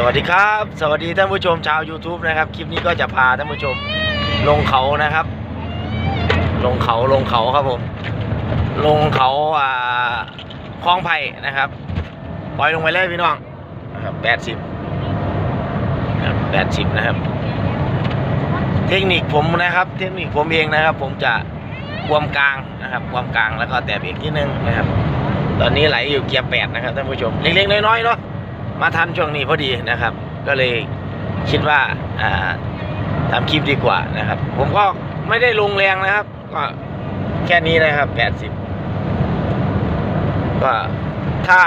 สวัสดีครับ สวัสดีท่านผู้ชมชาว YouTube นะครับ คลิปนี้ก็จะพาท่านผู้ชมลงเขานะครับ ลงเขาลงเขาครับผม ลงเขาอ่าคลองไผ่นะครับปล่อยลงไปเลยพี่น้องนะครับแปดสิบแปดสิบนะครับ เทคนิคผมนะครับ เทคนิคผมเองนะครับ ผมจะความกลางนะครับ ความกลางแล้วก็แตะเบรกที่นึงนะครับ ตอนนี้ไหลอยู่เกียร์แปดนะครับท่านผู้ชมเล็กๆน้อยๆเนาะ มาทันช่วงนี้พอดีนะครับ ก็เลยคิดว่าอ่าทำคลิปดีกว่านะครับ ผมก็ไม่ได้ลงแรงนะครับ ก็แค่นี้นะครับแปดสิบก็ถ้า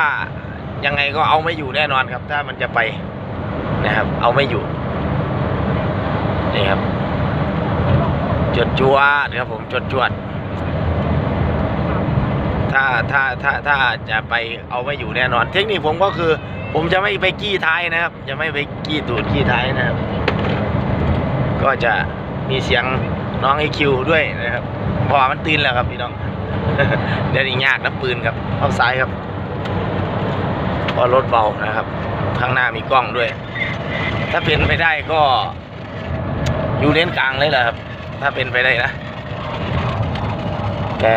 ยังไงก็เอาไม่อยู่แน่นอนครับ ถ้ามันจะไปนะครับ เอาไม่อยู่นี่ครับ จดจวดครับผมจดจวด ถ้าถ้าถ้าถ้าจะไปเอาไม่อยู่แน่นอน เทคนิคผมก็คือ ผมจะไม่ไปกี้ท้ายนะครับ จะไม่ไปกี้ตูดกี้ท้ายนะครับ ก็จะมีเสียงน้องไอคิวด้วยนะครับพราะว่ามันตื่นแล้วครับพี่น้อง เดี๋ยวนี้ยากน้ำปืนครับเข้าซ้ายครับ พอรถเบานะครับ ข้างหน้ามีกล้องด้วย ถ้าเป็นไปได้ก็ อยู่เลนกลางเลยแหละครับ ถ้าเป็นไปได้นะ แต่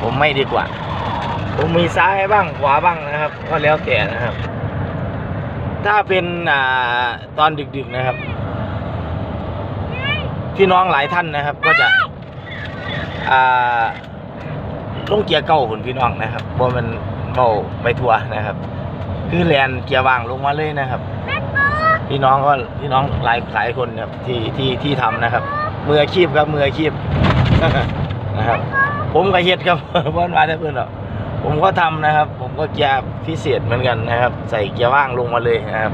ผมไม่ดีกว่า ผมมีซ้ายบ้างขวาบ้างนะครับ ก็แล้วแต่นะครับ ถ้าเป็นอ่าตอนดึกๆนะครับ พี่น้องหลายท่านนะครับ ก็จะอ่าลงเกียร์เก้าคนพี่น้องนะครับเพราะมันเบาไปทัวร์นะครับ คือแลนเกียร์วางลงมาเลยนะครับ พี่น้องก็พี่น้องหลายหลายคนครับที่ที่ที่ทำนะครับมืออาชีพครับมืออาชีพนะครับ ผมก็เฮ็ดครับเพื่อนมาได้เพื่อนหรอก ผมก็ทำนะครับ ผมก็เกียร์พิเศษเหมือนกันนะครับ ใส่เกียร์ว่างลงมาเลยนะครับ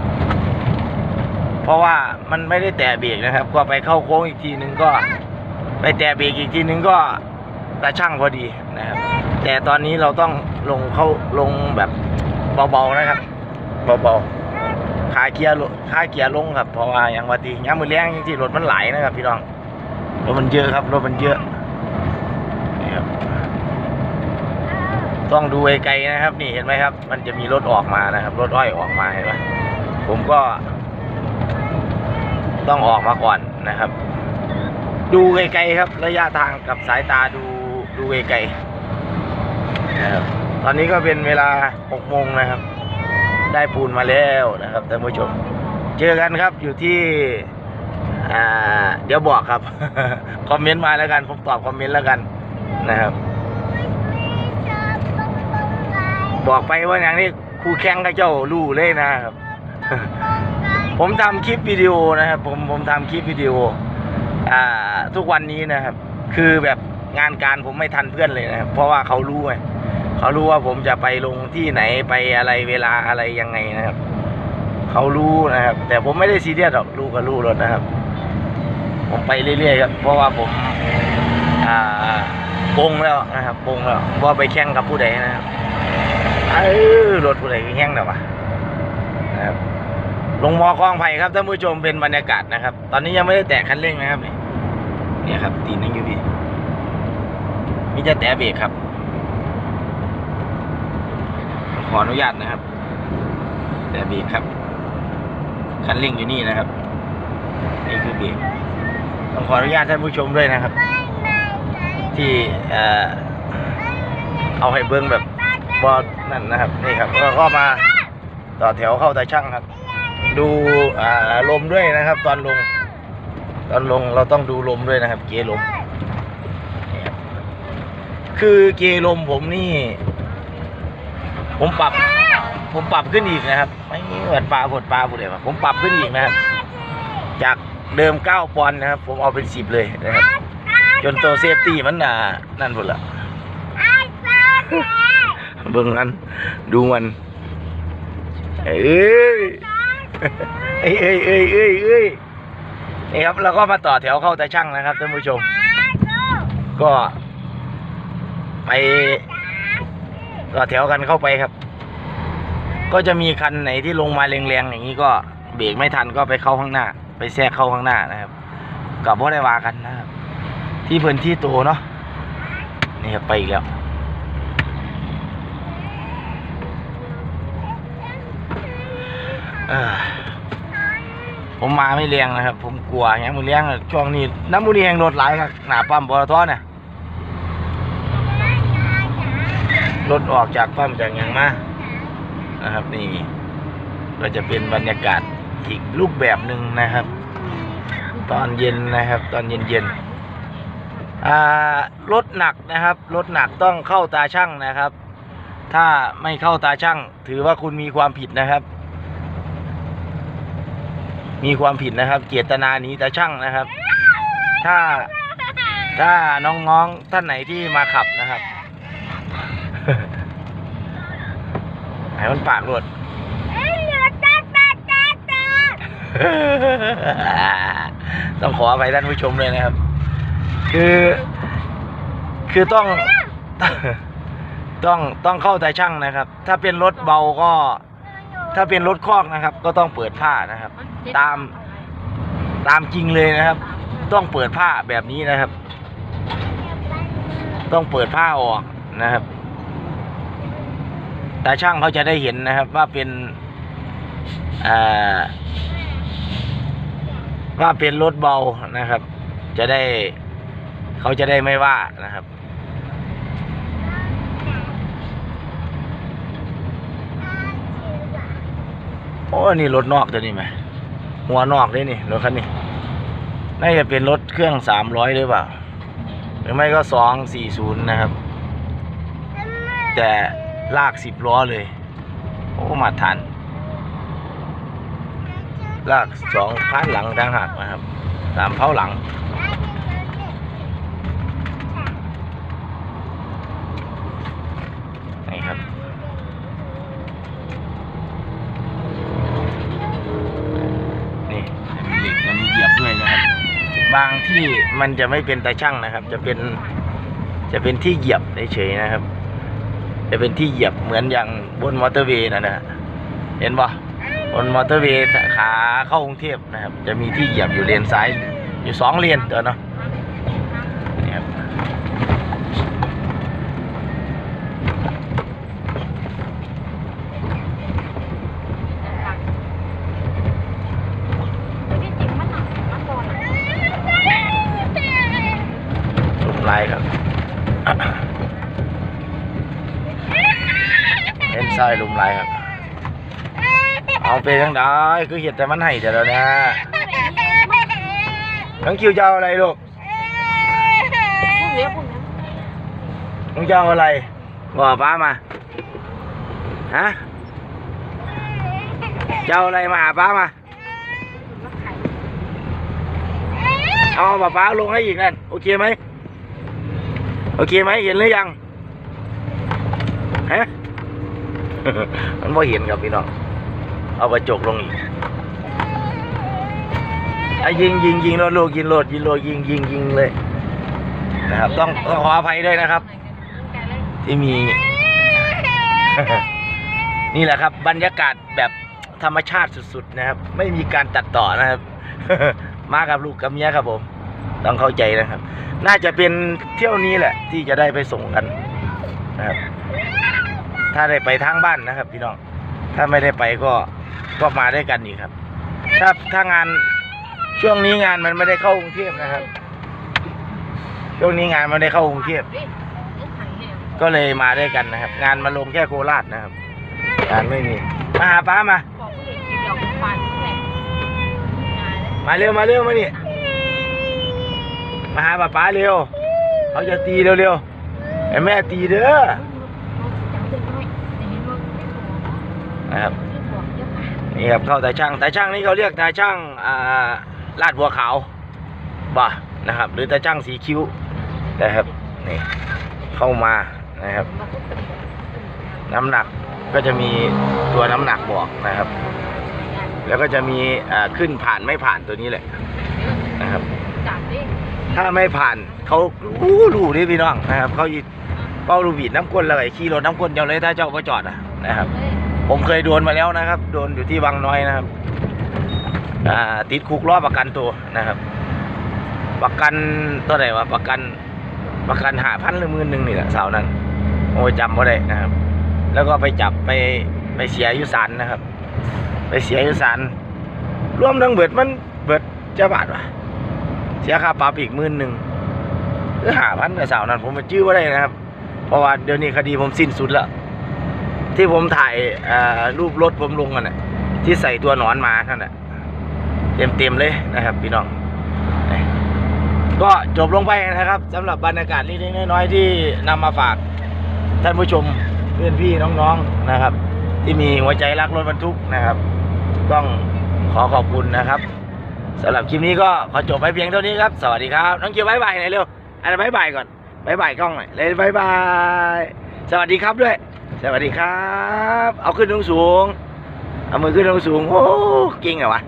เพราะว่ามันไม่ได้แตะเบรกนะครับ ก็ไปเข้าโค้งอีกทีนึงก็ ไปแตะเบรกอีกทีนึงก็ตาช่างพอดีนะครับ แต่ตอนนี้เราต้องลงเข้าลงแบบเบาๆนะครับเบาๆขาเกียร์ลงขาเกียร์ลงครับเพราะว่าอย่างว่าตีย้ำมือแรงจริงๆรถมันไหลนะครับ พี่น้องรถมันเยอะครับรถมันเยอะนี่ครับ ต้องดูไกลๆนะครับ นี่เห็นไหมครับ มันจะมีรถออกมานะครับรถอ้อยออกมาเห็นไหมผมก็ ต้องออกมาก่อนนะครับ ดูไกลๆครับ ระยะทางกับสายตาดูดูไกลๆนะครับตอนนี้ก็เป็นเวลา6โมงนะครับ ได้ปูนมาแล้วนะครับท่านผู้ชม เจอกันครับอยู่ที่เดี๋ยวบอกครับ คอมเมนต์มาแล้วกัน ผมตอบคอมเมนต์แล้วกันนะครับ บอกไปว่าอย่างนี้ครูแข่งกับเจ้ารู้เลยนะครับ ผมทำคลิปวิดีโอนะครับ ผมผมทำคลิปวิดีโอ อ่า ทุกวันนี้นะครับ คือแบบงานการผมไม่ทันเพื่อนเลยนะครับ เพราะว่าเขารู้ไงเขารู้ว่าผมจะไปลงที่ไหนไปอะไรเวลาอะไรยังไงนะครับ เขารู้นะครับ แต่ผมไม่ได้ซีเรียสหรอกรู้ก็รู้รถนะครับ ผมไปเรื่อยๆครับเพราะว่าผมอ่าปงแล้วนะครับปงแล้วว่าไปแข่งกับผู้ใดนะครับ เออรถผู้ใดแข่งแต่ว่านะครับลงมอคลองไผ่ครับท่านผู้ชมเป็นบรรยากาศนะครับ ตอนนี้ยังไม่ได้แตะคันเร่งนะครับนี่เนี่ยครับ ตีนยังอยู่พี่มีจะแตะเบรกครับ ขออนุญาตนะครับ แตะเบรกครับคันเร่งอยู่นี่นะครับนี่คือเบรกต้องขออนุญาตท่านผู้ชมด้วยนะครับ ที่เอ่อเอาให้เบิ้งแบบ บอนั่นนะครับนี่ครับแล้วก็มาต่อแถวเข้าตาช่างครับ ดูอ่าลมด้วยนะครับ ตอนลง ตอนลงเราต้องดูลมด้วยนะครับ เกลมนี่ครับคือเกียร์ลมผมนี่ ผมปรับ ผมปรับขึ้นอีกนะครับไม่เหมือนปลาผดปลาผดเลยผมปรับขึ้นอีกนะครับ จากเดิมเก้าปอนด์นะครับ ผมเอาเป็นสิบเลยนะครับ จนตัวเซฟตี้มันน่ะนั่นหมดละ เบิ่งนั้น ดูมันเอ้ยเอ้ยเอ้ยเอ้ยเอ้ยเอ้ยนี่ครับเราก็มาต่อแถวเข้าแต่ช่างนะครับท่านผู้ชม ก็ ไปต่อแถวกันเข้าไปครับ ก็จะมีคันไหนที่ลงมาแรงๆอย่างนี้ก็เบรกไม่ทันก็ไปเข้าข้างหน้า ไปแทรกเข้าข้างหน้านะครับกับว่าได้วากันนะครับ ที่พื้นที่โตเนาะนี่ครับไปอีกแล้ว เออ ผมมาไม่เลี้ยงนะครับ ผมกลัวอย่างมือเลี้ยงช่วงนี้น้ำมูนี่แห่งรถหลายครับหนาปั๊มปตทเนี่ยรถออกจากปั๊มจากอย่างมานะครับนี่ก็จะเป็นบรรยากาศอีกรูปแบบหนึ่งนะครับ ตอนเย็นนะครับ ตอนเย็นเย็นๆรถหนักนะครับรถหนักต้องเข้าตาช่างนะครับ ถ้าไม่เข้าตาช่าง ถือว่าคุณมีความผิดนะครับ มีความผิดนะครับ เจตนาหนีตาช่างนะครับ ถ้าถ้าน้องๆท่านไหนที่มาขับนะครับให้มันปากรถต้องขออภัยท่านผู้ชมเลยนะครับ คือ คือต้อง ต้องต้องเข้าใจช่างนะครับ ถ้าเป็นรถเบาก็ ถ้าเป็นรถคอกนะครับ ก็ต้องเปิดผ้านะครับ ตามตามจริงเลยนะครับ ต้องเปิดผ้าแบบนี้นะครับ ต้องเปิดผ้าออกนะครับแต่ช่างเขาจะได้เห็นนะครับ ว่าเป็นอ่าว่าเป็นรถเบานะครับ จะได้เขาจะได้ไม่ว่านะครับ โอ้นี่รถนอกตัวนี้ไหมหัวนอกเลยนี่รถคันนี้น่าจะเป็นรถเครื่องสามร้อยหรือเปล่า หรือไม่ก็สองสี่ศูนย์นะครับ แต่ลากสิบล้อเลย โอ้มาทัน ลากสองพันหลังต่างหากนะครับสามเผาหลัง นี่ครับ นี่มีเหล็กมันมีเหยียบด้วยนะครับ บางที่มันจะไม่เป็นตาช่างนะครับ จะเป็นจะเป็นที่เหยียบเฉยๆนะครับ จะเป็นที่เหยียบเหมือนอย่างบนมอเตอร์เวย์นะนะฮะเห็นปะบนมอเตอร์เวย์ขาเข้ากรุงเทพนะครับ จะมีที่เหยียบอยู่เลนซ้ายอยู่สองเลนเดี๋ยวเนาะนี่ครับ ลุมไล่ครับ เอ็นไซด์ลุมไล่ครับ เอาไปทั้งได้คือเห็ดแต่มันให้แต่แล้วนะน้องคิวจะเอาอะไรลูกน้องจะเอาอะไรบอกป้ามา ฮะจะเอาอะไรมาหาป้ามา เอาป้าป้าลงให้อีกนั่นโอเคไหม โอเคไหมเห็นหรือยังฮะ มันไม่เห็นครับพี่น้อง เอากระจกลงอีกไอ้ยิงยิงยิงรถลูกยิงรถยิงรถยิงยิงยิงเลยนะครับ ต้องต้องขออภัยด้วยนะครับ ที่มี นี่แหละครับ บรรยากาศแบบธรรมชาติสุดๆนะครับ ไม่มีการตัดต่อนะครับ มากับลูกกับเมียครับผม ต้องเข้าใจนะครับ น่าจะเป็นเที่ยวนี้แหละ ที่จะได้ไปส่งกันนะครับ ถ้าได้ไปทางบ้านนะครับ พี่น้อง ถ้าไม่ได้ไปก็ก็มาด้วยกันอีกครับ ถ้าถ้างานช่วงนี้งานมันไม่ได้เข้ากรุงเทพนะครับ ช่วงนี้งานมันไม่ได้เข้ากรุงเทพก็เลยมาด้วยกันนะครับ งานมาลงแค่โคราชนะครับ งานไม่มีมาหาป้ามา มาเร็วมาเร็วมานี่มาหาป้าป้าเร็วเขาจะตีเร็วๆไอ้แม่ตีเด้อ นะครับนี่ครับเข้าตาช่างตาช่างนี่เขาเรียกตาช่างอ่าลาดบัวขาวบ่นะครับ หรือตาช่างสีคิ้วนะครับนี่เข้ามานะครับ น้ำหนักก็จะมีตัวน้ำหนักบอกนะครับ แล้วก็จะมีอ่าขึ้นผ่านไม่ผ่านตัวนี้แหละนะครับ ถ้าไม่ผ่านเขารู้รู้นี่พี่น้องนะครับ เขาอีเป้าลูกบีดน้ำก้นแล้วไอ้ขี่รถน้ำก้นเดียวเลยถ้าเจ้าก็จอดอะนะครับ ผมเคยโดนมาแล้วนะครับ โดนอยู่ที่วังน้อยนะครับติดคุกรอบประกันตัวนะครับ ประกันตัวไหนวะประกันประกันหาพันหรือหมื่นหนึ่งนี่แหละสาวนั้น โอ้ยจำไม่ได้นะครับ แล้วก็ไปจับไปไปเสียอยุสานนะครับ ไปเสียอยุสานรวมทั้งเบิดมันเบิดเจ้าบาทวะเสียค่าปรับอีกหมื่นหนึ่งหรือหาพันกับสาวนั้น ผมมาจื้อว่าได้นะครับ เพราะว่าเดี๋ยวนี้คดีผมสิ้นสุดแล้ว ที่ผมถ่ายรูปรถผมลงกันน่ะที่ใส่ตัวหนอนมาท่านน่ะเต็มเต็มเลยนะครับ พี่น้อง ก็จบลงไปนะครับสำหรับบรรยากาศเล็กๆน้อยๆที่นำมาฝากท่านผู้ชมเพื่อนพี่น้องๆนะครับ ที่มีหัวใจรักรถบรรทุกนะครับ ต้องขอขอบคุณนะครับสำหรับคลิปนี้ก็ขอจบไปเพียงเท่านี้ครับ สวัสดีครับ น้องเกียวบายบายหน่อยเร็วอันบายบายก่อนบายบายกล้องหน่อยเลยบายบาย สวัสดีครับด้วย สวัสดีครับ เอาขึ้นสูงๆเอามือขึ้นสูงๆโอ้เก่งเหรอวะ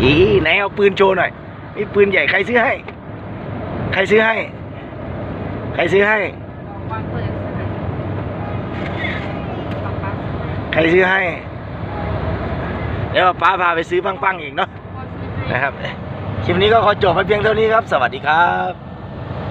อีไหนเอาปืนโชว์หน่อย มีปืนใหญ่ใครซื้อให้ ใครซื้อให้ ใครซื้อให้ ใครซื้อให้ เดี๋ยวป้าพาไปซื้อปังๆอีกเนาะ นะครับ คลิปนี้ก็ขอจบไปเพียงเท่านี้ครับ สวัสดีครับ